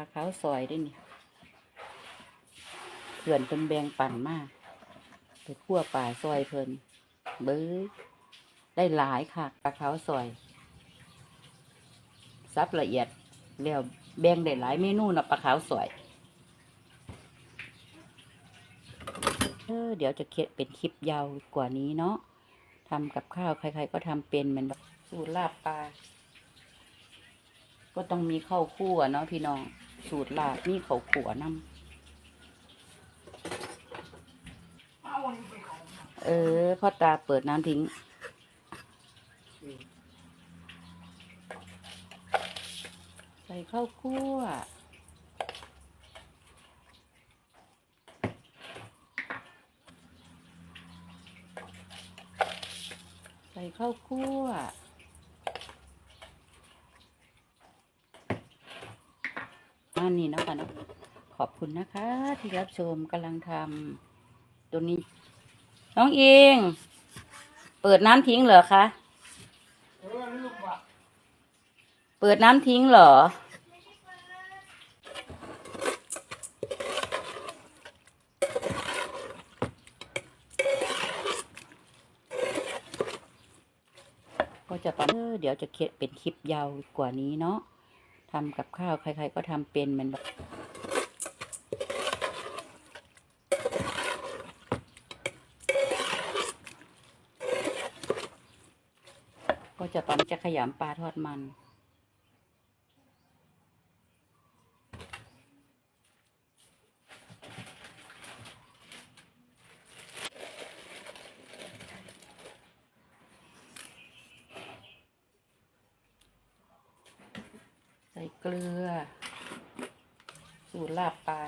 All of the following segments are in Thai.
ลาขาวซอยได้นี่เพื่อนเพิ่นแบงปั่นมากไปคั่วปลาซอยเพิ่นเบ้ยได้หลายค่ะปลาขาวซอยซับละเอียดแล้วแบงได้หลายเมนูนะปลาขาวซอยเออเดี๋ยวจะเคเป็นคลิปยาวกว่านี้เนาะทำกับข้าวใคร ๆ ก็ทำเป็นแมันแบบสูตรลาบปลาก็ต้องมีข้าวคั่วเนาะพี่น้อง สูตรลาบมีเขาขัวนำเออพ่อตาเปิดน้ำทิ้ง ใส่ข้าวคั่วใส่ข้าวคั่ว อันนี้เนาะคะเนาะขอบคุณนะคะ ที่รับชมกำลังทำตัวนี้ น้องเองเปิดน้ำทิ้งเหรอคะเปิดน้ำทิ้งเหรอ ก็จะประมาณเออเดี๋ยวจะเป็นคลิปยาวกว่านี้เนาะ ทำกับข้าวใคร ๆ ก็ทำเป็นแมันแบบก็จะตอนจะขยำปลาทอดมัน ส่เกลือ สูตรลาบปลา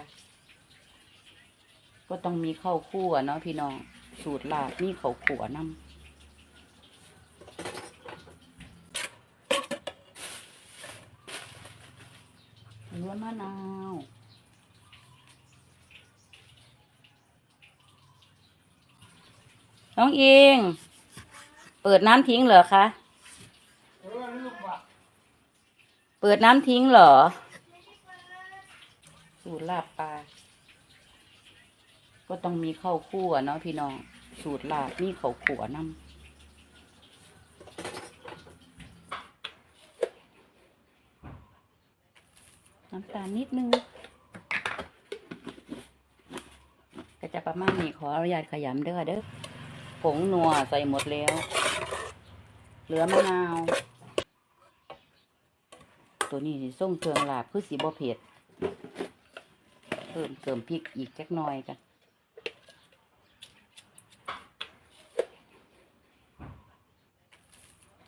ก็ต้องมีข้าวคั่วเนาะพี่น้อง สูตรลาบมีข้าวขัวน้ำล้วนมะนาว น้องเอง เปิดน้ำทิ้งเหรอคะ เปิดน้ำทิ้งเหรอ สูตรลาบปลา ก็ต้องมีข้าวคั่วเนาะพี่น้อง สูตรลาบมีข้าวขัวน้ำน้ำตาลนิดนึง ก็จะประมาณนี้ขออนุญาตขยำเด้อเด้อผงนัวใส่หมดแล้ว เหลือมะนาว ตัวนี้สิส่งเครื่องลาบคือสีบ่เผ็ดเพิ่มเติมพริกอีกจักหน่อยกัน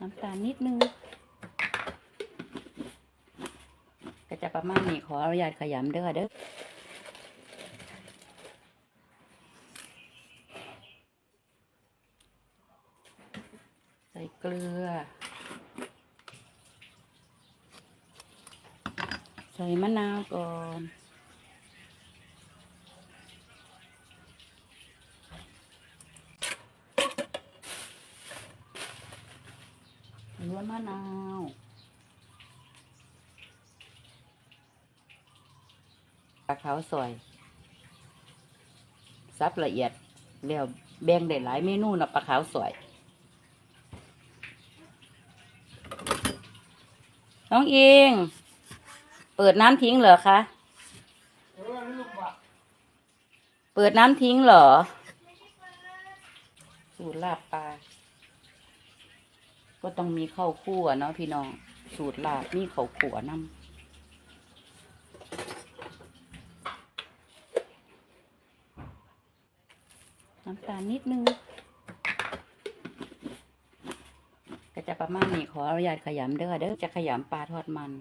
น้ำตาลนิดนึง ก็จะประมาณนี้ขออนุญาตขยำเด้อเด้อใส่เกลือ ใส่มะนาวก่อนล้วนมะนาวปลาขาวซอย ซับละเอียดแล้วแบ่งได้หลายเมนูนะปลาขาวซอยน้องเอง เปิดน้ำทิ้งเหรอคะ เปิดน้ำทิ้งเหรอ สูตรลาบปลา ก็ต้องมีข้าวคั่วเนาะพี่น้อง สูตรลาบมีข้าวขัวน้ำน้ำตาลนิดนึง ก็จะประมาณนี้ขออนุญาตขยำเด้อเด้อจะขยำปลาทอดมัน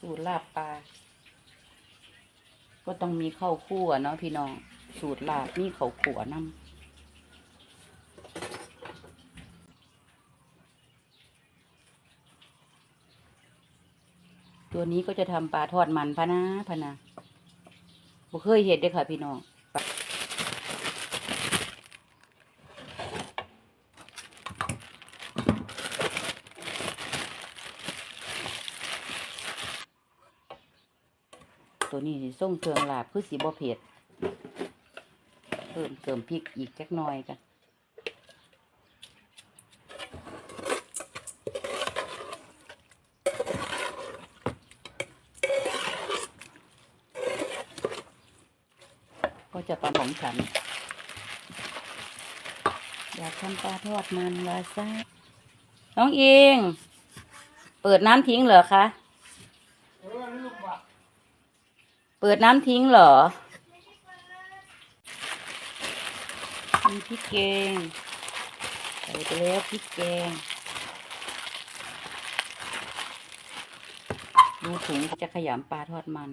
สูตรลาบปลา ก็ต้องมีข้าวคั่วเนาะพี่น้อง สูตรลาบมีข้าวขัวน้ำตัวนี้ก็จะทำปลาทอดมันพะนะพะนะบ่เคยเห็ดเด้อค่ะพี่น้อง ตัวนี้สิส่งเครื่องลาบคือสีบ่เผ็ดเพิ่มเติมพริกอีกจักหน่อยกันก็จะประมาณของฉัน อยากทำปลาทอดมันลาซ่าน้องอิงเปิดน้ำทิ้งเหรอคะ เปิดน้ำทิ้งเหรอ มีพริกแกงใส่ไปแล้วพริกแกง ดูถุงจะขยำปลาทอดมัน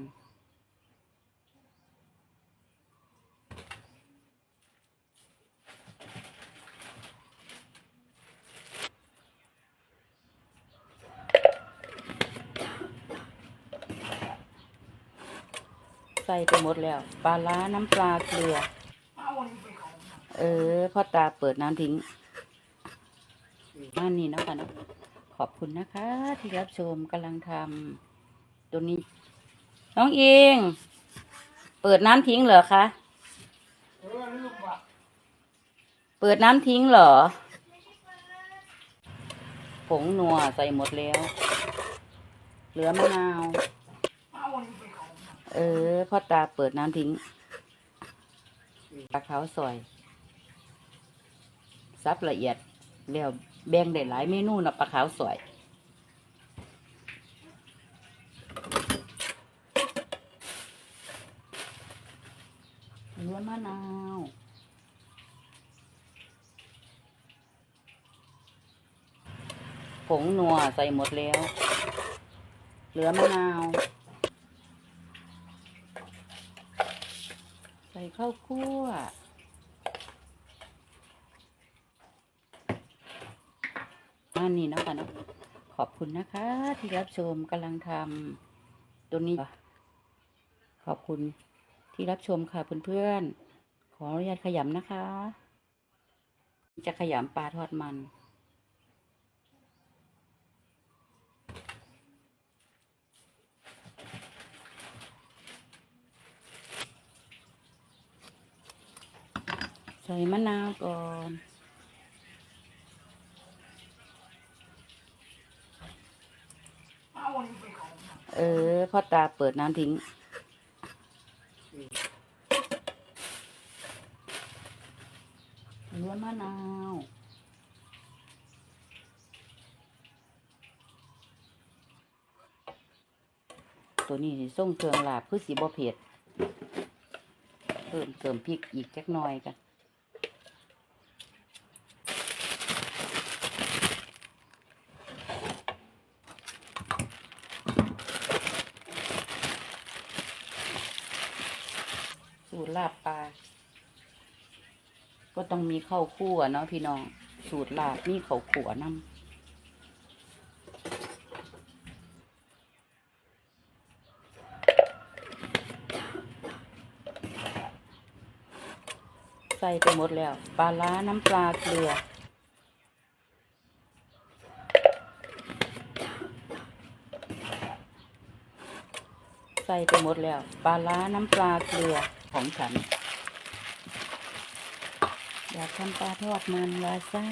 ใส่ไปหมดแล้ว ปลาล้าน้ำปลาเกลือ เออพ่อตาเปิดน้ำทิ้งนั่นนี่นะคะเนาะขอบคุณนะคะ ที่รับชมกำลังทำตัวนี้ น้องอิงเปิดน้ำทิ้งเหรอคะเปิดน้ำทิ้งเหรอ ผงนัวใส่หมดแล้ว เหลือมะนาว เออพ่อตาเปิดน้ำทิ้งปลาขาวซอยซับละเอียดแล้วแบ่งได้หลายเมนูนะปลาขาวซอยเหลือมะนาวผงนัวใส่หมดแล้ว เหลือมะนาว ใส่ ข้าวคั่ว อันนี้เนาะคะเนาะขอบคุณนะคะ ที่รับชมกำลังทำตัวนี้ ขอบคุณที่รับชมค่ะเพื่อนๆ ขออนุญาตขยำนะคะ จะขยำปลาทอดมัน ใส่มะนาวก่อน เออพ่อตาเปิดน้ำทิ้งเหลือมะนาวตัวนี้สิส่งเครื่องลาบคือสีบ่เผ็ดเพิ่มเติมพริกอีกจักหน่อยกัน ตรลาบปลา ก็ต้องมีข้าวคั่วเนาะพี่น้อง สูตรลาบนี่ข้าวขัวน้ำใส่ไปหมดแล้ว ปลาล้าน้ำปลาเกลือ ใส่ไปหมดแล้ว ปลาล้าน้ำปลาเกลือ ของฉัน อยากทำปลาทอดมันลาซ่า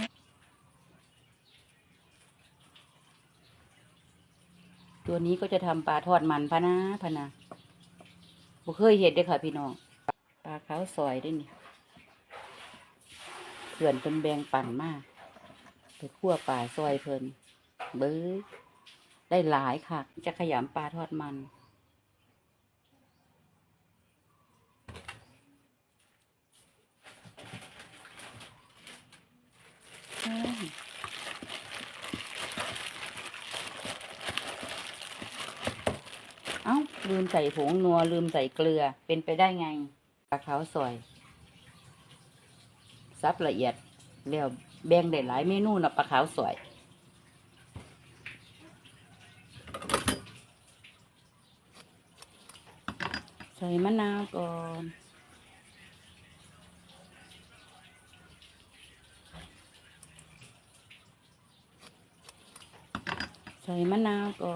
ตัวนี้ก็จะทำปลาทอดมันพะนะพะนะบ่เคยเห็นเด้อค่ะ พี่น้อง ปลาขาวซอยด้วยนี่เพื่อนเพิ่นแบงปั่นมาก ไปคั่วปลาซอยเพิ่นเบ้ยได้หลายค่ะ จะขยำปลาทอดมัน ช่เอ้า ลืมใส่ผงนัว ลืมใส่เกลือเป็นไปได้ไงปลาเขาซอยซับละเอียดแล้วแบ่งได้หลายเมนูนะปลาขาวซอยใส่มะนาวก่อน Toy Manak o